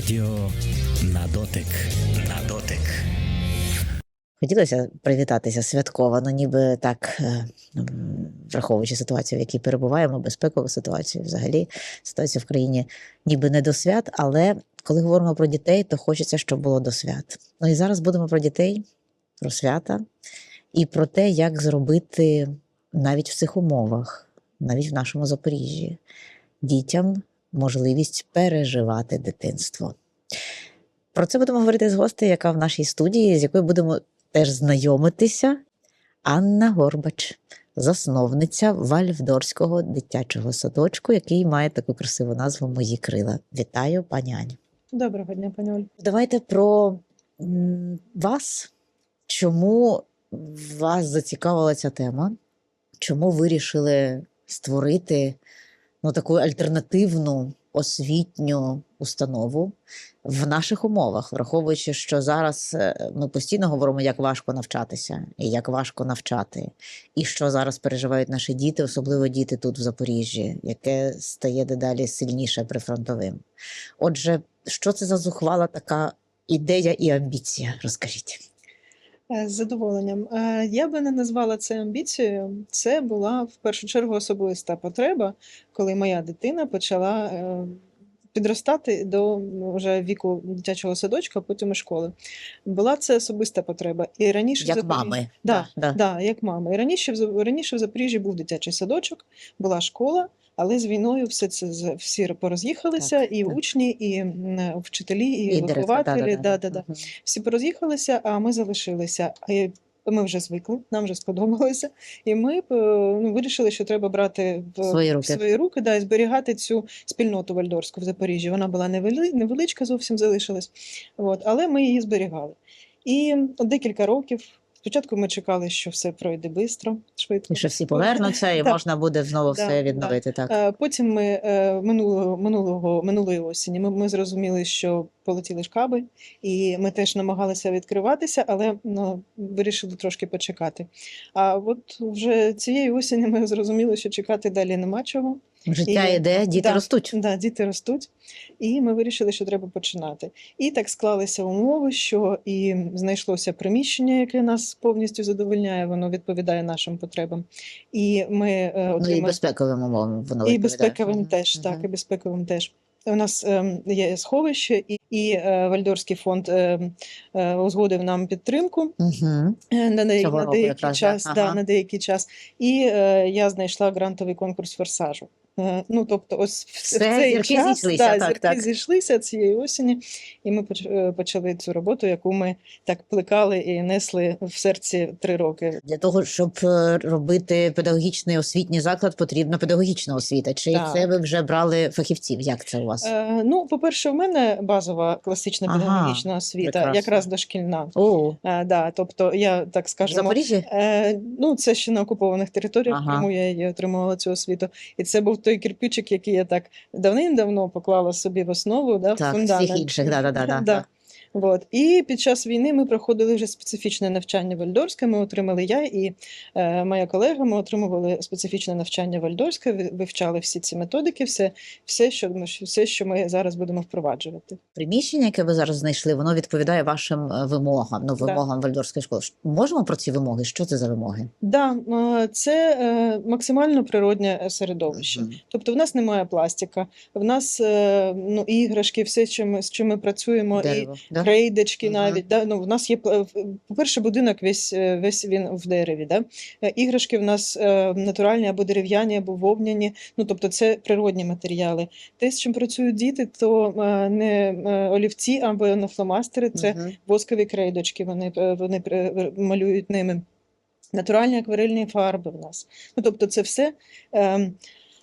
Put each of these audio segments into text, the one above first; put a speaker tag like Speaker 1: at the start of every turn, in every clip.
Speaker 1: Радіо на дотик. На дотик.
Speaker 2: Хотілося привітатися святково, ну ніби так, е, враховуючи ситуацію, в якій перебуваємо, безпекову ситуацію, взагалі ситуацію в країні ніби не до свят, але коли говоримо про дітей, то хочеться, щоб було до свят. Ну і зараз будемо про дітей, про свята і про те, як зробити навіть в цих умовах, навіть в нашому Запоріжжі, дітям можливість переживати дитинство. Про це будемо говорити з гостею, яка в нашій студії, з якою будемо теж знайомитися. Анна Горбач, засновниця Вальвдорського дитячого садочку, який має таку красиву назву Мої крила. Вітаю, пані Ані.
Speaker 3: Доброго дня, пані Оль.
Speaker 2: Давайте про вас. Чому вас зацікавила ця тема? Чому вирішили створити ну, таку альтернативну освітню установу в наших умовах, враховуючи, що зараз е, ми постійно говоримо, як важко навчатися і як важко навчати, і що зараз переживають наші діти, особливо діти тут в Запоріжжі, яке стає дедалі сильніше прифронтовим. Отже, що це за зухвала така ідея і амбіція? Розкажіть.
Speaker 3: Е, З задоволенням. Е, Я би не назвала це амбіцією. Це була в першу чергу особиста потреба, коли моя дитина почала е, підростати до ну, вже віку дитячого садочка, потім і школи. Була це особиста потреба. І раніше в
Speaker 2: Як
Speaker 3: Запоріжжі-
Speaker 2: мами.
Speaker 3: Да,
Speaker 2: да.
Speaker 3: Да, як мама. І раніше в раніше в Запоріжжі був дитячий садочок, була школа, але з війною все це всі пороз'їхалися, і
Speaker 2: так.
Speaker 3: учні, і вчителі, і,
Speaker 2: І
Speaker 3: вихователі.
Speaker 2: да-да-да.
Speaker 3: Да, да, да. Всі пороз'їхалися, а ми залишилися. Ми вже звикли, нам вже сподобалося. І ми е, ну, вирішили, що треба брати в
Speaker 2: Свої
Speaker 3: в
Speaker 2: руки.
Speaker 3: свої руки да, і зберігати цю спільноту вальдорську в Запоріжжі. Вона була невели- невеличка, зовсім залишилась. От, але ми її зберігали. І декілька років. Спочатку ми чекали, що все пройде швидко, швидко.
Speaker 2: І що всі повернуться, і
Speaker 3: Так.
Speaker 2: можна буде знову
Speaker 3: Да,
Speaker 2: все відновити. Так.
Speaker 3: Е, Потім ми е, минулого, минулого, минулої осені ми, ми зрозуміли, що полетіли шкаби, і ми теж намагалися відкриватися, але ну, вирішили трошки почекати. А от вже цієї осені ми зрозуміли, що чекати далі нема чого.
Speaker 2: Життя
Speaker 3: і-
Speaker 2: йде, діти
Speaker 3: да.
Speaker 2: ростуть.
Speaker 3: Да, діти ростуть, і ми вирішили, що треба починати. І так склалися умови, що і знайшлося приміщення, яке нас повністю задовольняє, воно відповідає нашим потребам. І ми е,
Speaker 2: Ну і безпековим умовам воно
Speaker 3: і
Speaker 2: відповідає.
Speaker 3: безпековим
Speaker 2: Мгм,
Speaker 3: теж, так, і безпековим теж. У нас ем, є сховище, і, і е, Вальдорський фонд ем, е, узгодив нам підтримку е, на, деякий, на деякий час. Да, на деякий час. І е, я знайшла грантовий конкурс форсажу. Е, Ну, тобто, ось
Speaker 2: Все,
Speaker 3: в цей
Speaker 2: зірки
Speaker 3: час
Speaker 2: зійшлися,
Speaker 3: да,
Speaker 2: так,
Speaker 3: зірки
Speaker 2: так.
Speaker 3: зійшлися цієї осені, і ми е, почали цю роботу, яку ми так плекали і несли в серці три роки.
Speaker 2: Для того, щоб е, робити педагогічний освітній заклад, потрібна педагогічна освіта. Чи
Speaker 3: Так.
Speaker 2: це ви вже брали фахівців? Як це у вас?
Speaker 3: Е, ну, по-перше, в мене базова класична
Speaker 2: Ага,
Speaker 3: педагогічна освіта,
Speaker 2: прекрасно.
Speaker 3: якраз дошкільна.
Speaker 2: О,
Speaker 3: Е, да, тобто я так скажемо. Е, ну, це ще на окупованих територіях,
Speaker 2: Ага.
Speaker 3: тому я її отримувала цю освіту. І це був той кирпичик, який я так давним-давно поклала собі в основу, да, в
Speaker 2: Так,
Speaker 3: фундамент.
Speaker 2: всіх інших, да, да, да, да,
Speaker 3: Да. От. І під час війни ми проходили вже специфічне навчання вальдорське. Ми отримали я і е, моя колега. Ми отримували специфічне навчання вальдорське, ви- вивчали всі ці методики, все, все, що ми все, що ми зараз будемо впроваджувати.
Speaker 2: Приміщення, яке ви зараз знайшли, воно відповідає вашим е, вимогам, ну
Speaker 3: Да.
Speaker 2: вимогам Вальдорської школи. Можемо про ці вимоги? Що це за вимоги?
Speaker 3: Да, е, це е, максимально природнє е, середовище.
Speaker 2: Мгм.
Speaker 3: Тобто в нас немає пластика, в нас е, ну, іграшки, все, чим з чим ми працюємо,
Speaker 2: Дерево,
Speaker 3: і
Speaker 2: да?
Speaker 3: крейдочки
Speaker 2: Мгм.
Speaker 3: навіть. Да? Ну, в нас є, по-перше, будинок весь, е, весь він в дереві. Да? Е, Іграшки в нас е, натуральні або дерев'яні, або вовняні. Ну, тобто це природні матеріали. Те, з чим працюють діти, то е, не е, олівці або не фломастери, це
Speaker 2: Мгм.
Speaker 3: воскові крейдочки, вони, е, вони е, малюють ними. Натуральні акварельні фарби в нас. Ну, тобто це все. ем,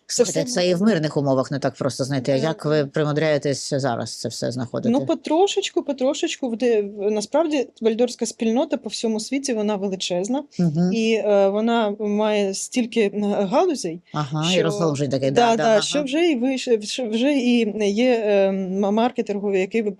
Speaker 2: Слухайте, це і в мирних умовах не так просто знайти. А як ви примудряєтесь зараз це все знаходити?
Speaker 3: Ну, потрошечку, потрошечку. Де, насправді вальдорська спільнота по всьому світі вона величезна,
Speaker 2: Мгм.
Speaker 3: і е, вона має стільки е, галузей,
Speaker 2: Ага, і
Speaker 3: що-
Speaker 2: розгалужень такий,
Speaker 3: да,
Speaker 2: да,
Speaker 3: да,
Speaker 2: ага.
Speaker 3: що вже і що вже і є е, м- маркетингові, які, е,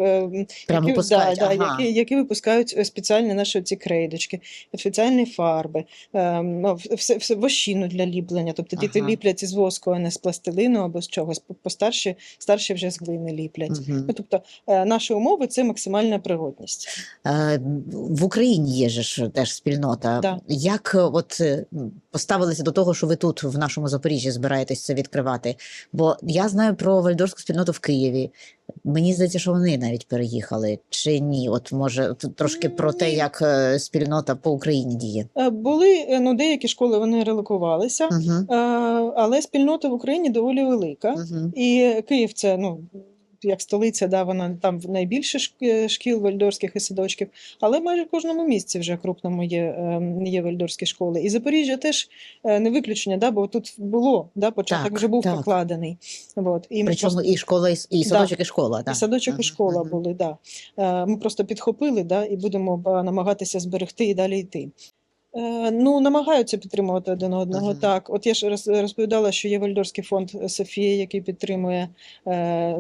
Speaker 2: Прямо
Speaker 3: які, да, да,
Speaker 2: ага.
Speaker 3: які, які випускають е, спеціальні наші ці крейдочки, спеціальні фарби, е, ну, все, все вощину для ліплення. Тобто діти
Speaker 2: Ага.
Speaker 3: ліплять із воску, зроблене з пластилину або з чогось. По- Постарші старші вже з глини ліплять.
Speaker 2: Угу.
Speaker 3: Ну, тобто е, наші умови це максимальна природність.
Speaker 2: Е, В Україні є ж теж спільнота.
Speaker 3: Да.
Speaker 2: Як е, от поставилися до того, що ви тут, в нашому Запоріжжі, збираєтесь це відкривати? Бо я знаю про вальдорську спільноту в Києві. Мені здається, що вони навіть переїхали чи ні? От може трошки про те, як е, спільнота по Україні діє.
Speaker 3: Е, Були е, ну, деякі школи вони релокувалися,
Speaker 2: Угу.
Speaker 3: але спільнота в Україні доволі велика.
Speaker 2: Угу.
Speaker 3: І Київ це ну. Як столиця, да, вона там найбільше е, шкіл вальдорських і садочків, але майже в кожному місці вже крупному є, ем, є вальдорські школи. І Запоріжжя теж е, не виключення, да, бо тут було, да, початок
Speaker 2: Так,
Speaker 3: вже був
Speaker 2: так.
Speaker 3: покладений. От, і
Speaker 2: Причому
Speaker 3: просто-
Speaker 2: і школа, і, с- і
Speaker 3: Да.
Speaker 2: і школа.
Speaker 3: і
Speaker 2: Так.
Speaker 3: садочок і школа
Speaker 2: мгм.
Speaker 3: були, да. Е, Ми просто підхопили, да, і будемо намагатися зберегти і далі йти. Е, Ну, намагаються підтримувати один одного.
Speaker 2: Мгм.
Speaker 3: Так, от я ж роз- розповідала, що є Вальдорський фонд Софії, який підтримує, е,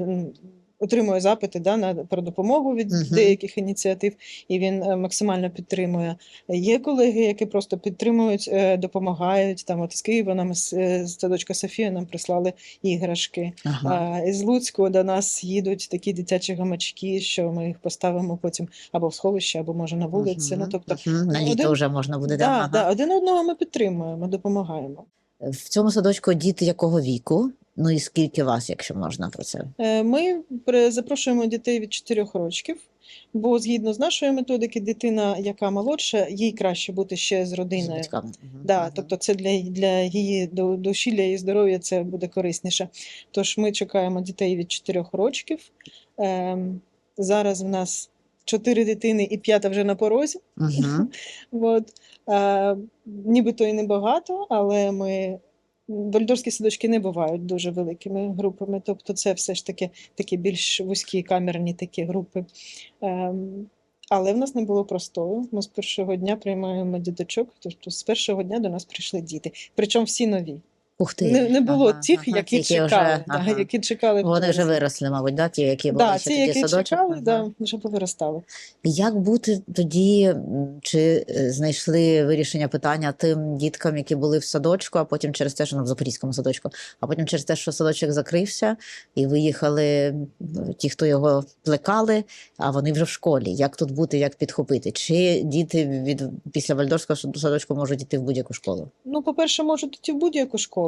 Speaker 3: отримує запити да, на про допомогу від
Speaker 2: Мгм.
Speaker 3: деяких ініціатив, і він е, максимально підтримує. Є колеги, які просто підтримують, е, допомагають. Там от з Києва нам з е, садочка Софія нам прислали іграшки.
Speaker 2: Ага.
Speaker 3: А, Із Луцьку до нас їдуть такі дитячі гамачки, що ми їх поставимо потім або в сховище, або може на вулиці. Ну
Speaker 2: Мгм,
Speaker 3: тобто,
Speaker 2: мгм. на літо
Speaker 3: один-
Speaker 2: вже можна буде.
Speaker 3: да,
Speaker 2: да, ага.
Speaker 3: да, один одного ми підтримуємо, допомагаємо.
Speaker 2: В цьому садочку діти якого віку? Ну і скільки вас, якщо можна про це?
Speaker 3: Е, Ми запрошуємо дітей від 4 років, бо згідно з нашої методики, дитина, яка молодша, їй краще бути ще з
Speaker 2: З
Speaker 3: родиною.
Speaker 2: Мгм,
Speaker 3: Да, тобто це для, для її душі, для її здоров'я це буде корисніше. Тож ми чекаємо дітей від 4 років. Ем, зараз в нас 4 дитини і п'ята вже на порозі.
Speaker 2: Мгм.
Speaker 3: От. Е, нібито і небагато, але ми. Вальдорські садочки не бувають дуже великими групами, тобто це все ж таки такі більш вузькі камерні такі групи. Ем, але в нас не було простою. Ми з першого дня приймаємо діточок, тобто з першого дня до нас прийшли діти. Причому всі нові.
Speaker 2: Ух ти.
Speaker 3: Не, не було
Speaker 2: Ага,
Speaker 3: тих,
Speaker 2: ага,
Speaker 3: які чекали,
Speaker 2: вже,
Speaker 3: да,
Speaker 2: ага.
Speaker 3: які чекали.
Speaker 2: Вони вже виросли, мабуть, да? ті, які були
Speaker 3: Да,
Speaker 2: ще
Speaker 3: ті,
Speaker 2: тоді
Speaker 3: які
Speaker 2: садочок.
Speaker 3: чекали,
Speaker 2: Ага.
Speaker 3: да, вже повиростали.
Speaker 2: Як бути тоді, чи е, знайшли вирішення питання тим діткам, які були в садочку, а потім через те, що ну, в Запорізькому садочку, а потім через те, що садочок закрився, і виїхали ті, хто його плекали, а вони вже в школі. Як тут бути, як підхопити? Чи діти від після Вальдорського садочку можуть йти в будь-яку школу?
Speaker 3: Ну, по-перше, можуть йти в будь-яку школу.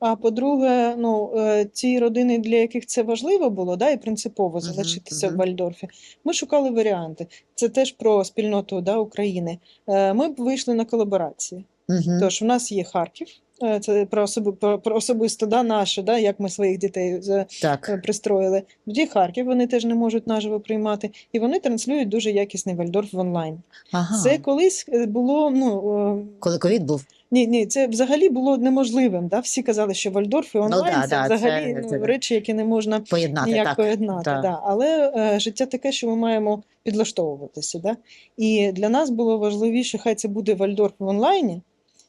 Speaker 3: А по-друге, ну, е, ті родини, для яких це важливо було, да, і принципово залишитися
Speaker 2: мгм.
Speaker 3: в Вальдорфі, ми шукали варіанти. Це теж про спільноту да, України. Е, Ми б вийшли на колаборації.
Speaker 2: Угу.
Speaker 3: Тож у нас є Харків, е, це про, особи, про, про особисто да, наше, да, як ми своїх дітей
Speaker 2: Так.
Speaker 3: пристроїли. Тоді Харків вони теж не можуть наживо приймати, і вони транслюють дуже якісний Вальдорф в онлайн.
Speaker 2: Ага.
Speaker 3: Це колись було ну.
Speaker 2: Коли ковід був?
Speaker 3: Ні, ні, це взагалі було неможливим. Да? Всі казали, що Вальдорф і онлайн
Speaker 2: да,
Speaker 3: це
Speaker 2: да,
Speaker 3: взагалі
Speaker 2: це-
Speaker 3: ну,
Speaker 2: це-
Speaker 3: речі, які не можна
Speaker 2: Поєднати
Speaker 3: ніяк
Speaker 2: так.
Speaker 3: поєднати.
Speaker 2: так.
Speaker 3: Да. Але е, життя таке, що ми маємо підлаштовуватися. Да? І для нас було важливіше, хай це буде Вальдорф в онлайні,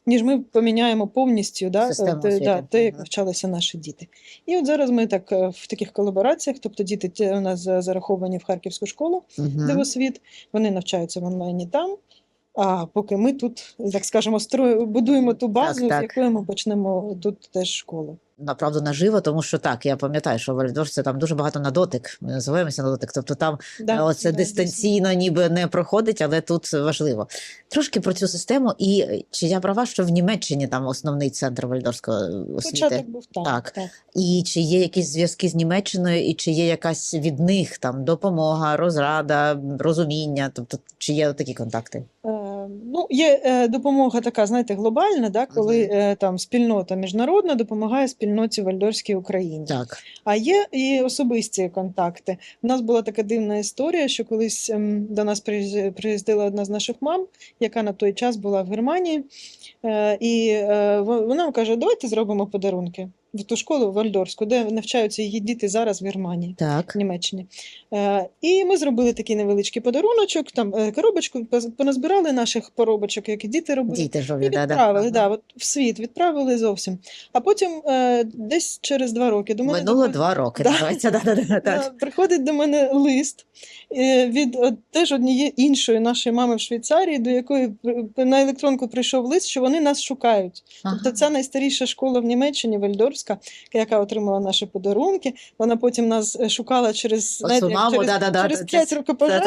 Speaker 3: ніж ми поміняємо повністю да, те, да, те, як навчалися наші діти. І от зараз ми так е, в таких колабораціях, тобто діти у нас зараховані в Харківську школу,
Speaker 2: Мгм.
Speaker 3: дивосвіт, вони навчаються в онлайні там. А поки ми тут, так скажемо, строю, будуємо ту базу,
Speaker 2: так.
Speaker 3: з якої ми почнемо тут теж школу.
Speaker 2: Направду наживо, тому що так, я пам'ятаю, що Вальдорф це там дуже багато на дотик. Ми називаємося на дотик. Тобто там
Speaker 3: Да,
Speaker 2: оце
Speaker 3: да,
Speaker 2: дистанційно ніби не проходить, але тут важливо. Трошки про цю систему. І е, чи я права, що в Німеччині там основний центр вальдорської освіти?
Speaker 3: Початок був там.
Speaker 2: Так.
Speaker 3: так.
Speaker 2: І чи є якісь зв'язки з Німеччиною, і чи є якась від них там допомога, розрада, розуміння? Тобто, чи є такі контакти?
Speaker 3: Е, ну, є е, допомога така, знаєте, глобальна, да, коли е, там спільнота міжнародна допомагає спільноті вальдорській Україні.
Speaker 2: Так.
Speaker 3: А є і особисті контакти. У нас була така дивна історія, що колись ем, до нас приїз- приїздила одна з наших мам, яка на той час була в Германії, е, і е, вона каже: давайте зробимо подарунки в ту школу Вальдорську, де навчаються її діти зараз в Германії.
Speaker 2: Так.
Speaker 3: в Німеччині. Е, і ми зробили такий невеличкий подаруночок, там е, коробочку, поназбирали наших поробочок, які діти робили.
Speaker 2: Діти ж
Speaker 3: І
Speaker 2: роблять, да, да.
Speaker 3: відправили, да, от в світ відправили зовсім. А потім е, десь через два роки до мене
Speaker 2: Минуло два роки.
Speaker 3: Да.
Speaker 2: називається, да, да, да,
Speaker 3: Е,
Speaker 2: так.
Speaker 3: приходить до мене лист, е, від теж однієї іншої нашої мами в Швейцарії, до якої на електронку прийшов лист, що вони нас шукають. Тобто це найстаріша школа в Німеччині, Вельдорфська, яка отримала наші подарунки. Вона потім нас е, шукала через, знаєте, як через,
Speaker 2: да, да, да,
Speaker 3: через 5
Speaker 2: це-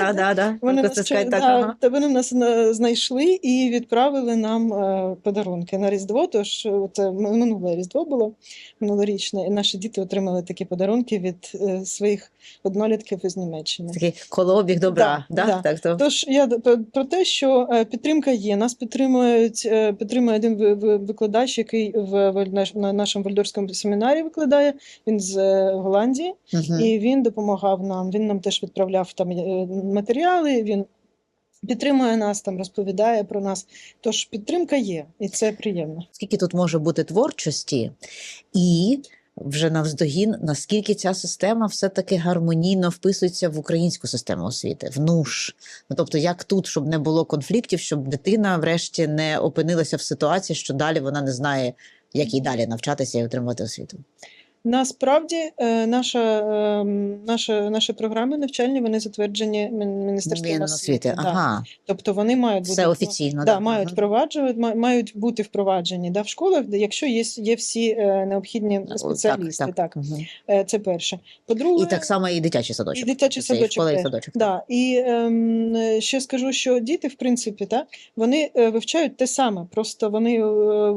Speaker 2: Да, да, да.
Speaker 3: Вони нас,
Speaker 2: так,
Speaker 3: да,
Speaker 2: ага.
Speaker 3: та вони нас знайшли і відправили нам е, подарунки на Різдво. Тож е, от, е, минуле Різдво було минулорічне, і наші діти отримали такі подарунки від е, своїх однолітків із Німеччини.
Speaker 2: Такий колообіг добра.
Speaker 3: Да,
Speaker 2: Да,
Speaker 3: да.
Speaker 2: Так, то.
Speaker 3: Тож я про, те, що е, підтримка є. Нас підтримують е, підтримує один ви- ви- викладач, який в, в на нашому вальдорфському семінарі викладає. Він з е, Голландії,
Speaker 2: Мгм.
Speaker 3: і він допомагав нам. Він нам теж відправляв там матеріали. Він підтримує нас, там розповідає про нас. Тож підтримка є, і це приємно.
Speaker 2: Скільки тут може бути творчості, і вже навздогін, наскільки ця система все-таки гармонійно вписується в українську систему освіти, в НУШ. Ну, тобто, як тут, щоб не було конфліктів, щоб дитина врешті не опинилася в ситуації, що далі вона не знає, як їй далі навчатися і отримувати освіту.
Speaker 3: Насправді, е, наша, е, наша, наші програми навчальні вони затверджені Мін- Міністерством
Speaker 2: Міносвіти.
Speaker 3: Да.
Speaker 2: Ага,
Speaker 3: Тобто вони мають
Speaker 2: все
Speaker 3: бути
Speaker 2: офіційно.
Speaker 3: да,
Speaker 2: да.
Speaker 3: мають
Speaker 2: Ага.
Speaker 3: впроваджувати, мають бути впроваджені да, в школах, якщо є, є всі е, необхідні спеціалісти. Так,
Speaker 2: Так, так.
Speaker 3: Е, це перше. По-друге,
Speaker 2: І так само і дитячий садочок.
Speaker 3: і дитячий
Speaker 2: Це і
Speaker 3: садочок.
Speaker 2: школа, і садочок.
Speaker 3: Да. І ем, ще скажу, що діти, в принципі, так, вони вивчають те саме, просто вони,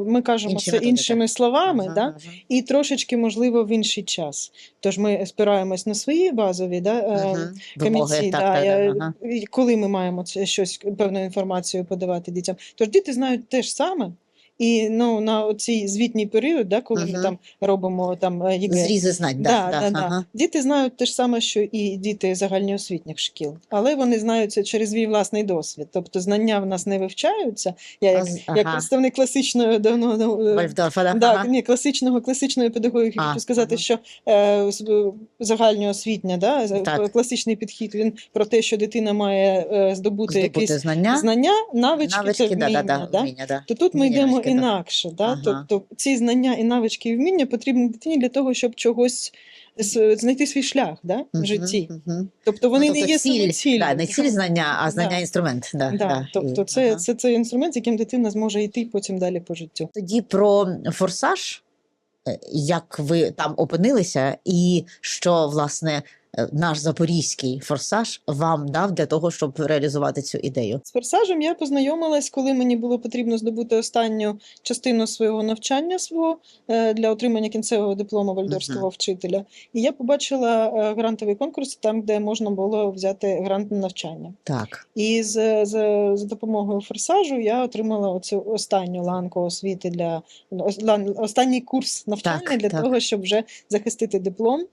Speaker 3: ми кажемо
Speaker 2: Інші
Speaker 3: це
Speaker 2: методики.
Speaker 3: іншими словами,
Speaker 2: Ага,
Speaker 3: да?
Speaker 2: ага.
Speaker 3: і трошечки, можливо, в інший час. Тож ми спираємось на свої базові да, угу.
Speaker 2: комісії,
Speaker 3: да,
Speaker 2: так,
Speaker 3: я-
Speaker 2: так, ага.
Speaker 3: коли ми маємо щось певну інформацію подавати дітям. Тож діти знають те ж саме. І ну, на цей звітній період, да, коли ми там робимо там е, ЄГЕ,
Speaker 2: Зрізи знань,
Speaker 3: Да,
Speaker 2: да,
Speaker 3: да,
Speaker 2: да, ага.
Speaker 3: Діти знають те ж саме, що і діти загальноосвітніх шкіл, але вони знають це через свій власний досвід. Тобто знання в нас не вивчаються. Я як,
Speaker 2: з-
Speaker 3: як представник класичної давно ну, е,
Speaker 2: да? Ага.
Speaker 3: ні, класичного класичної педагогіки хочу сказати,
Speaker 2: ага.
Speaker 3: що е, з- загальноосвітня, да,
Speaker 2: Так.
Speaker 3: класичний підхід він про те, що дитина має е, здобути,
Speaker 2: Здобути
Speaker 3: якісь
Speaker 2: знання,
Speaker 3: знання, навички,
Speaker 2: навички,
Speaker 3: це вміння.
Speaker 2: да, да,
Speaker 3: да?
Speaker 2: да.
Speaker 3: То тут ми йдемо. Інакше. Да?
Speaker 2: Ага.
Speaker 3: Тобто ці знання і навички і вміння потрібні дитині для того, щоб чогось знайти свій шлях да? в житті.
Speaker 2: мгм.
Speaker 3: Тобто вони
Speaker 2: Ну,
Speaker 3: не
Speaker 2: тобто
Speaker 3: є
Speaker 2: ціль,
Speaker 3: самоціллю.
Speaker 2: да, не ціль знання, а знання
Speaker 3: Да.
Speaker 2: інструмент. Да,
Speaker 3: Да,
Speaker 2: да.
Speaker 3: Тобто
Speaker 2: І-
Speaker 3: це,
Speaker 2: ага.
Speaker 3: це, це інструмент, з яким дитина зможе йти потім далі по життю.
Speaker 2: Тоді про форсаж, е, як ви там опинилися, і що власне наш запорізький форсаж вам дав для того, щоб реалізувати цю ідею.
Speaker 3: З форсажем я познайомилась, коли мені було потрібно здобути останню частину свого навчання свого е, для отримання кінцевого диплому вальдорського вчителя. І я побачила е, грантовий конкурс там, де можна було взяти грант на навчання.
Speaker 2: Так,
Speaker 3: І з, з, з допомогою форсажу я отримала оцю останню ланку освіти для останній курс навчання
Speaker 2: Так,
Speaker 3: для
Speaker 2: так.
Speaker 3: того, щоб вже захистити диплом.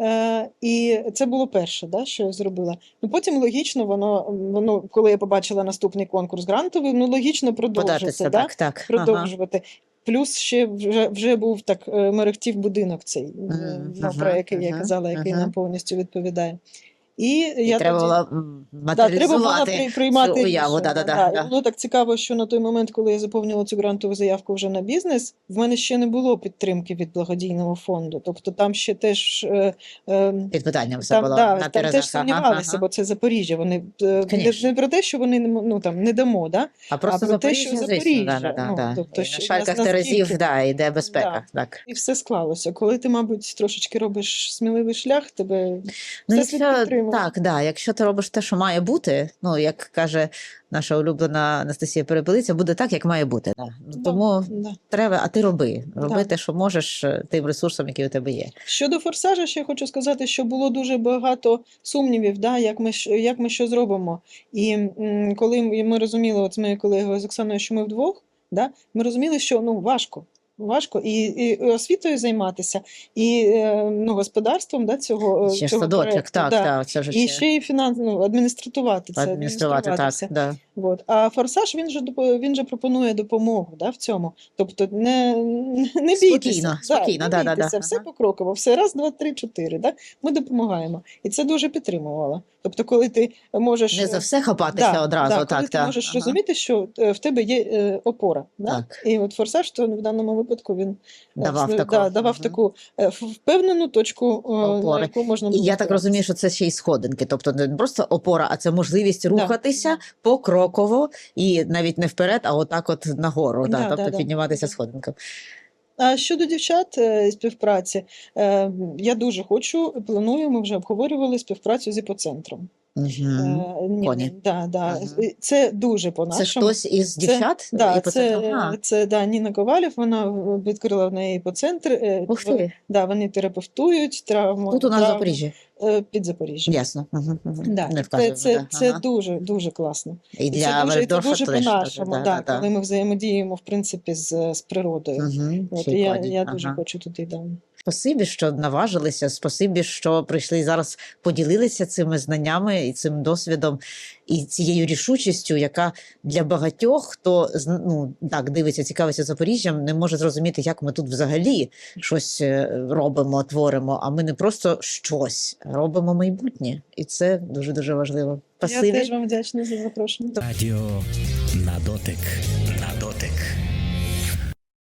Speaker 3: Е, і це було перше, да, що я зробила. Ну потім логічно, воно, воно, коли я побачила наступний конкурс грантовий, ну логічно продовжити.
Speaker 2: податися,
Speaker 3: да?
Speaker 2: так, так. Ага.
Speaker 3: продовжувати. Плюс ще вже, вже був так е, мерехтів будинок цей,
Speaker 2: ага,
Speaker 3: про який я казала, який
Speaker 2: ага.
Speaker 3: нам повністю відповідає. І,
Speaker 2: І
Speaker 3: я
Speaker 2: треба
Speaker 3: тоді...
Speaker 2: було
Speaker 3: Да, треба було приймати
Speaker 2: цю уяву.
Speaker 3: рішення.
Speaker 2: Да, да, да,
Speaker 3: І було так цікаво, що на той момент, коли я заповнила цю грантову заявку вже на бізнес, в мене ще не було підтримки від благодійного фонду. Тобто там ще теж е, е,
Speaker 2: Під питанням все
Speaker 3: там,
Speaker 2: було
Speaker 3: да,
Speaker 2: на
Speaker 3: там теж сумнівалися,
Speaker 2: ага.
Speaker 3: бо це Запоріжжя. Вони е, не,
Speaker 2: Конечно.
Speaker 3: не про те, що вони ну, там, не дамо, да?
Speaker 2: А просто
Speaker 3: про те, що Запоріжжя,
Speaker 2: да, да,
Speaker 3: ну,
Speaker 2: да.
Speaker 3: тобто,
Speaker 2: І
Speaker 3: що
Speaker 2: на шальках терезів да, йде безпека. Так.
Speaker 3: І все склалося. Коли ти, мабуть, трошечки робиш сміливий шлях, тебе
Speaker 2: Ну,
Speaker 3: Всесвіт
Speaker 2: якщо, так, да, якщо ти робиш те, що має бути, ну як каже наша улюблена Анастасія Перепелиця, буде так, як має бути. Да. Ну,
Speaker 3: Да,
Speaker 2: Тому
Speaker 3: да.
Speaker 2: треба, а ти роби. Роби
Speaker 3: Да.
Speaker 2: те, що можеш е, тим ресурсом, який у тебе є.
Speaker 3: Щодо форсажа, ще хочу сказати, що було дуже багато сумнівів, да, як ми як ми що зробимо. І м, коли ми розуміли, от з моєю колегою з Оксаною, що ми вдвох, да, ми розуміли, що ну важко. Важко і, і освітою займатися, і е, ну, господарством да, цього,
Speaker 2: Ще
Speaker 3: цього
Speaker 2: садочок,
Speaker 3: проекту,
Speaker 2: так,
Speaker 3: да.
Speaker 2: так, це вже
Speaker 3: І
Speaker 2: ще
Speaker 3: ще і фінанс, ну, адмініструвати це,
Speaker 2: адмініструвати, так,
Speaker 3: адмініструватися.
Speaker 2: да.
Speaker 3: От. А форсаж він же він же пропонує допомогу да, в цьому. Тобто не, не бійтеся.
Speaker 2: Спокійно, спокійно,
Speaker 3: не
Speaker 2: да, да, да.
Speaker 3: все
Speaker 2: Ага.
Speaker 3: покроково, все раз, два, три, чотири. Да? Ми допомагаємо. І це дуже підтримувало. Тобто, коли ти можеш
Speaker 2: Не за все хапатися
Speaker 3: да,
Speaker 2: одразу.
Speaker 3: да,
Speaker 2: так,
Speaker 3: ти
Speaker 2: так.
Speaker 3: можеш
Speaker 2: Ага.
Speaker 3: розуміти, що е, в тебе є е, опора. Да?
Speaker 2: Так.
Speaker 3: І от форсаж, то в даному випадку він е,
Speaker 2: Давав
Speaker 3: з-
Speaker 2: таку.
Speaker 3: да, давав
Speaker 2: Мгм.
Speaker 3: таку впевнену точку,
Speaker 2: Опори.
Speaker 3: на яку можна
Speaker 2: І я так розумію, що це ще й сходинки, тобто не просто опора, а це можливість рухатися покроково і навіть не вперед, а отак, от нагору, да,
Speaker 3: Да,
Speaker 2: тобто
Speaker 3: да,
Speaker 2: підніматися
Speaker 3: Да.
Speaker 2: сходинками.
Speaker 3: А щодо дівчат е, співпраці, е, я дуже хочу, планую, ми вже обговорювали співпрацю з іпоцентром.
Speaker 2: Угу.
Speaker 3: Е, ні,
Speaker 2: Коні.
Speaker 3: Да, да.
Speaker 2: Ага.
Speaker 3: І Це дуже по-нашому.
Speaker 2: Це хтось із
Speaker 3: Це-
Speaker 2: дівчат?
Speaker 3: Да,
Speaker 2: І
Speaker 3: це?
Speaker 2: Ага.
Speaker 3: це да, Ніна Ковалів, вона відкрила в неї іпоцентр. е,
Speaker 2: Ух ти,
Speaker 3: Да, вони терапевтують травму.
Speaker 2: тут у нас в
Speaker 3: травму,
Speaker 2: Запоріжжі.
Speaker 3: е, Під Запоріжжям.
Speaker 2: Ясно. Угу.
Speaker 3: Да,
Speaker 2: Не
Speaker 3: це, це,
Speaker 2: да.
Speaker 3: це
Speaker 2: Ага.
Speaker 3: дуже дуже класно.
Speaker 2: І
Speaker 3: І
Speaker 2: для
Speaker 3: це дуже, і це
Speaker 2: Вальдорфа
Speaker 3: дуже по-нашому,
Speaker 2: дуже,
Speaker 3: да, коли ми взаємодіємо в принципі з, з природою.
Speaker 2: Угу.
Speaker 3: От, і я, я дуже хочу туди. Да.
Speaker 2: Спасибі, що наважилися. Спасибі, що прийшли і зараз поділилися цими знаннями і цим досвідом, і цією рішучістю, яка для багатьох, хто ну так дивиться, цікавиться Запоріжжям, не може зрозуміти, як ми тут взагалі щось е, робимо, творимо. А ми не просто щось робимо майбутнє, і це дуже дуже важливо.
Speaker 3: Я теж вам вдячна за запрошення.
Speaker 1: Радіо на дотик.